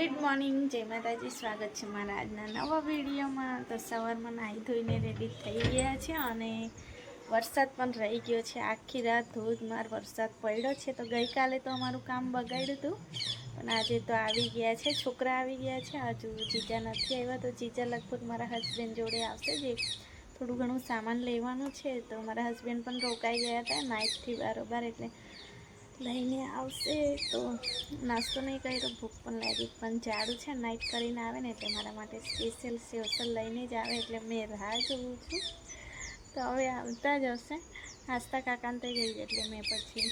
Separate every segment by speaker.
Speaker 1: Good morning જય માતાજી. સ્વાગત છે મારા આજના નવા વિડીયોમાં. તો સવારમાં નાહી ધોઈને રેડી થઈ ગયા છે અને વરસાદ પણ રહી ગયો છે. આખી રાત ધોધમાર વરસાદ પડ્યો છે. તો ગઈકાલે તો અમારું કામ બગાડ્યું હતું. પણ આજે તો આવી ગયા છે. છોકરા આવી ગયા છે. હજુ જીજા નથી આવ્યા. તો જીજા લગભગ મારા હસબન્ડ જોડે આવશે જે થોડું ઘણું સામાન લેવાનું છે. તો મારા હસબન્ડ પણ રોકાઈ ગયા હતા. નાઇટથી બારોબાર એટલે લઈને આવશે તો નાસ્તો નહીં કર્યો ભૂખ પણ લાગી. પણ જાડું છે નાઇટ કરીને આવે ને, એટલે મારા માટે સ્પેશિયલ સેવસર લઈને જ આવે, એટલે મેં રાહ જોઉં છું. તો હવે આવતા જ હશે. નાસ્તા કાકાને થઈ ગઈ એટલે મેં પછી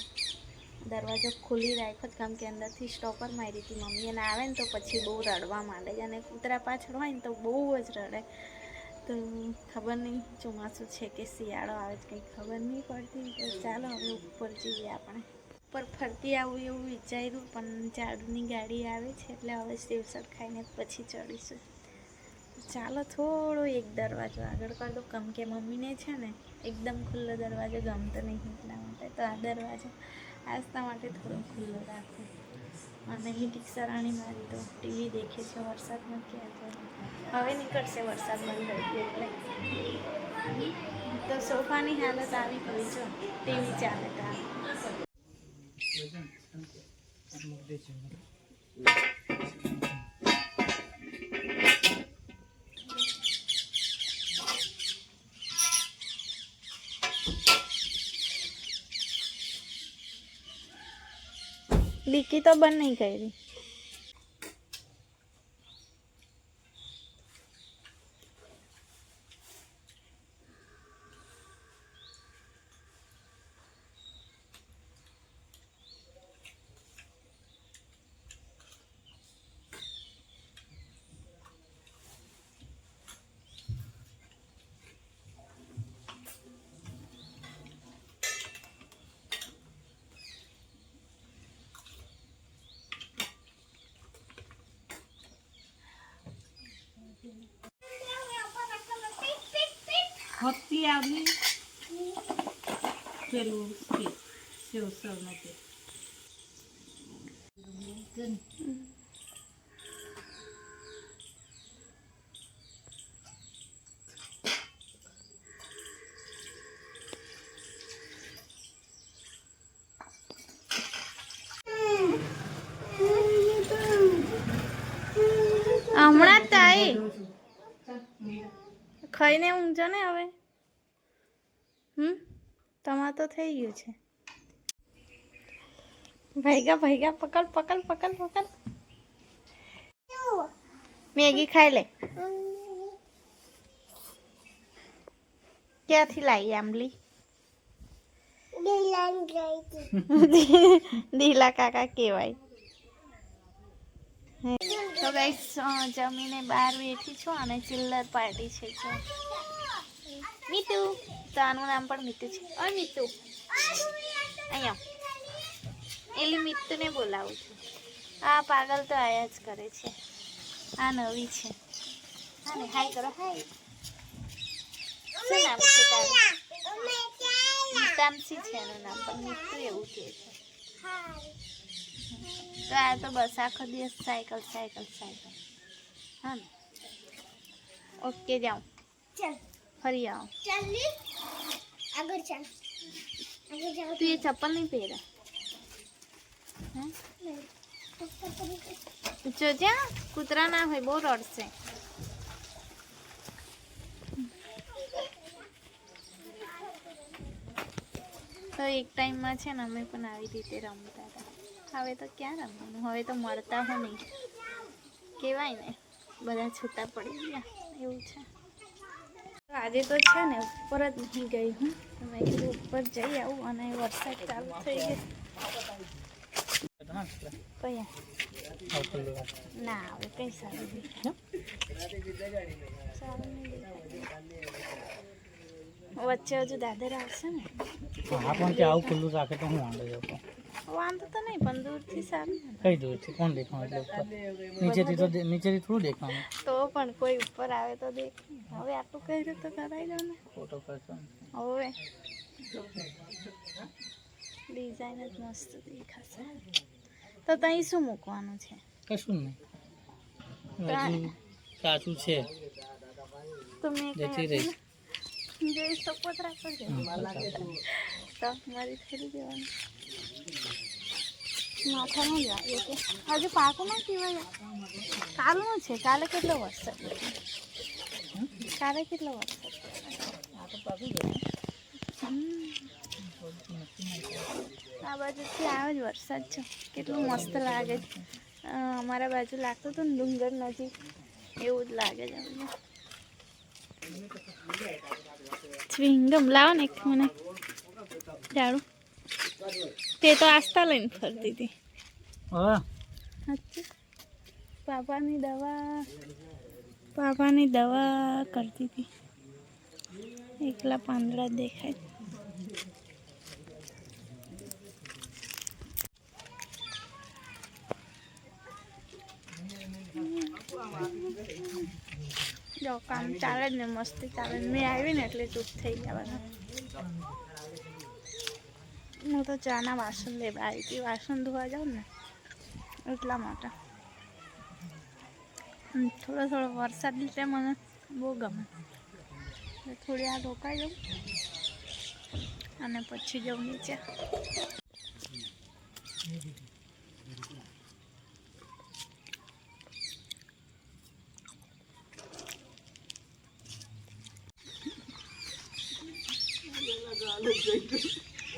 Speaker 1: દરવાજો ખુલ્લી રાખ્યો જ કેમ કે અંદરથી સ્ટોપર મારી હતી મમ્મી. અને આવે ને તો પછી બહુ રડવા માંડે અને કૂતરા પાછળ હોય ને તો બહુ જ રડે. તો ખબર નહીં ચોમાસું છે કે શિયાળો આવે છે, કંઈ ખબર નહીં પડતી. તો ચાલો હવે ઉપર જઈએ આપણે. ઉપર ફરતી આવું એવું વિચાર્યું, પણ ઝાડુની ગાડી આવે છે એટલે હવે સેવસર ખાઈને પછી ચડીશું. ચાલો થોડો એક દરવાજો આગળ કરી દો કેમ કે મમ્મીને છે ને એકદમ ખુલ્લો દરવાજો ગમતો નહીં એટલા માટે. તો આ દરવાજો આસ્તા માટે થોડો ખુલ્લો રાખો. અને હિટિક સરાણી મારી તો ટીવી દેખે છે, વરસાદમાં ક્યાં આવતો હવે નીકળશે વરસાદ બંધ થઈ ગયો એટલે. તો સોફાની હાલત આવી ગઈ જો. ટીવી ચાલે તો લીકી તો બંધ નહીં કરી.
Speaker 2: હોતી આવી. પેલું છે સેવસર માટે.
Speaker 1: હમણાં તો આવી ખાઈને ઊંઘજો ને હવે? હમ? તમાર તો થઈ ગયું છે. ભાઈગા ભાઈગા પકડ પકડ પકડ પકડ. મેગી ખાઈ લે. ક્યાંથી લાવી આંબલી? દીલા કાકા કહેવાય. તો ગાઈસ જમીને બહાર બેઠી છું અને ચિલ્લર પાર્ટી છે જો. મીતુ. તો આનું નામ પણ મીતુ છે. ઓય મીતુ. અહીંયા. એલી મીતુને બોલાવું છું. આ પાગલ તો આયા જ કરે છે. આ નવી છે. અને હાય કરો હાય. શું નામ છે તારું? મિતામસી છે એનું નામ પણ મીતુ એવું કહે છે. તો આ તો બસ આખો દિવસ સાયકલ સાયકલ સાયકલ હા ને? ઓકે જાઉં ફરી આવો.
Speaker 3: આગળ ચાલ. આગળ જાઓ.
Speaker 1: તું એ ચપ્પલ નહીં પહેરા? જો જ્યાં કૂતરા ના હોય બહુ રડશે. તો એક ટાઈમમાં છે ને અમે પણ આવી રીતે રમતા. હવે તો ક્યાં રમવાનું? હવે તો મળતા હો નહીં. કહેવાય ને, બધા છૂટા પડી ગયા. એવું છે. આજે તો છે ને, ઉપર જ નહીં ગઈ હું. મેં કીધું ઉપર જઈ આવું અને વરસાદ ચાલુ થઈ ગયો. કયા? ના આવે કઈ સારું સારું નહીં વચ્ચે હજુ દાદર આવશે ને?
Speaker 2: હા, પણ આવું ખુલ્લું રાખે તો હું વાંધો જતો
Speaker 1: વાંધો તો નહીં પણ દૂરથી સારું.
Speaker 2: કઈ દૂરથી? કોણ દેખાણ એટલે ઉપર? નીચેથી તો નીચેથી થોડું દેખાવાનું
Speaker 1: તો પણ કોઈ ઉપર આવે તો દેખ. હવે આટલું કર્યું તો કરાવી દો ને.
Speaker 2: ફોટો કરશો
Speaker 1: હવે. ડિઝાઇન જ મસ્ત દેખાશે. તો ત્યાં શું મૂકવાનું છે?
Speaker 2: કશું નહીં. કાચું છે.
Speaker 1: મેં
Speaker 2: જતી રહી
Speaker 1: જઈ સપોતરા કરજો તો મારી ફેરી દેવાનું. માથામાં જ વાગે છે હજુ પાકું ના પીવાય. કાલનું છે, કાલે કેટલો વરસાદ કાલે કેટલો વરસાદ
Speaker 2: આ
Speaker 1: બાજુથી આવે જ વરસાદ છે. કેટલું મસ્ત લાગે છે. અમારા બાજુ લાગતું હતું ને ડુંગર નજીક, એવું જ લાગે છે સ્વિંગમ લાવો ને એક મને. જાડું. તે તો આસ્તા લઈને ફરતી હતી. પાપાની દવા પાપાની દવા કરતી હતી. એકલા પાંદડા દેખાય. જો કામ ચાલે ને મસ્તી ચાલે મેં આવી ને એટલે ચૂપ થઈ જવાનું. હું તો ચાના વાસણ લેવા આવી હતી. વાસણ ધોવા જાઉં ને એટલા માટે. થોડો થોડો વરસાદ લીધે મને બહુ ગમે. થોડી આ રોકાઈ જાઉં અને પછી જાઉં નીચે.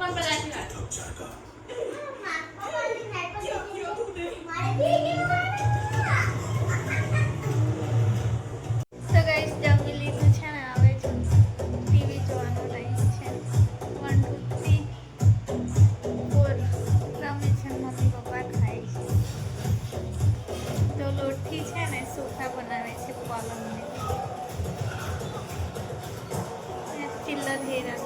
Speaker 1: તો ગાઈસ જમી લીધું છે ને હવે જો ટીવી જોવાનો ટાઈમ છે વન ટુ થ્રી ફોર રમે છે મમ્મી પપ્પા ખાય છે તો લોટથી છે ને સોફા બનાવે છે પલંગને ચિલ્લર હેરા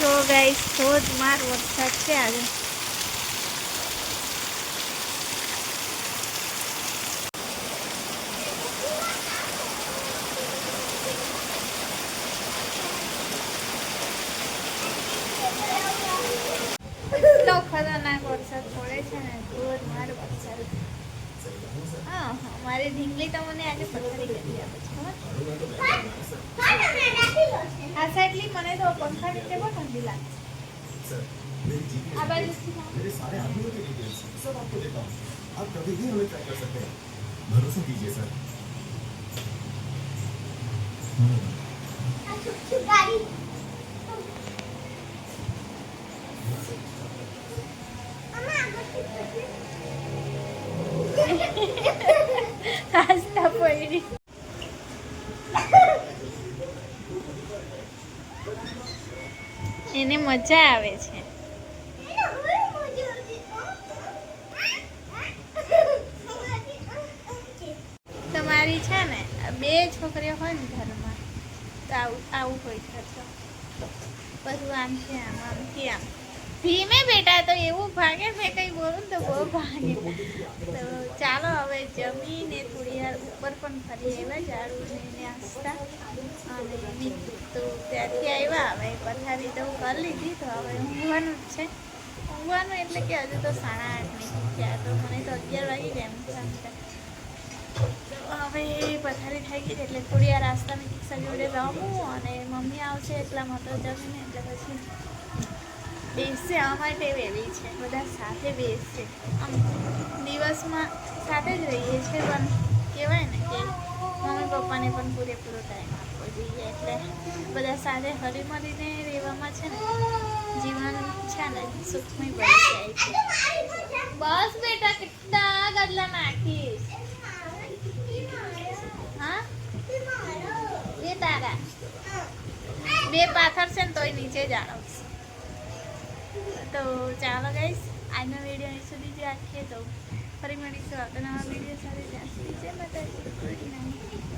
Speaker 1: તો ગાઈસ ધોધમાર વરસાદ છે આજે. એટલો ખતરનાક વરસાદ પડે છે ને ધોધમાર વરસાદ. હા, મારી ઢીંગલી તો મને આજે પથારી કરી આપે. Hasta por ahí. મજા આવે છે. તમારી છે ને બે છોકરીઓ હોય ને ઘરમાં, તો આવું આવું હોય ખર્ચો બધું આમથી આમ આમથી આમ. ધીમે બેટા, તો એવું ભાગે મેં કંઈ બોલું તો બહુ ભાગે. તો ચાલો હવે જમીને થોડી વાર ઉપર પણ ફરી આવ્યા ઝાડુ લઈને પથારી લીધી તો હવે ઊંઘવાનું જ છે. ઊંઘવાનું એટલે કે હજુ તો સાડા આઠ નહીં થયા તો મને તો અગિયાર વાગી ગયા એમ સમજતા હવે પથારી થઈ ગઈ એટલે થોડી આ રાસ્તાની કિસ્સા જોડે રમું અને મમ્મી આવશે એટલામાં તો જમીને એટલે પછી બેસશે આ માટે વહેલી છે. બધા સાથે બેસશે. આમ દિવસમાં સાથે જ રહીએ છીએ પણ કહેવાય ને કે મમ્મી પપ્પાને પણ પૂરેપૂરો ટાઈમ બધા સાથે હળીમળીને રહેવામાં છે ને, જીવન છે ને, સુખમય બની જાય છે. બસ બેટા, કેટલા ગદલા નાખીશ. હા? એ તારા. બે પાથર છે ને, તોય નીચે જ તો ચાલો ગાઈશ આજનો વીડિયો અહીં સુધી જ રાખીએ તો ફરી મળીશું આવતા નવા વીડિયો સાથે. ત્યાં સુધી જય માતાજી.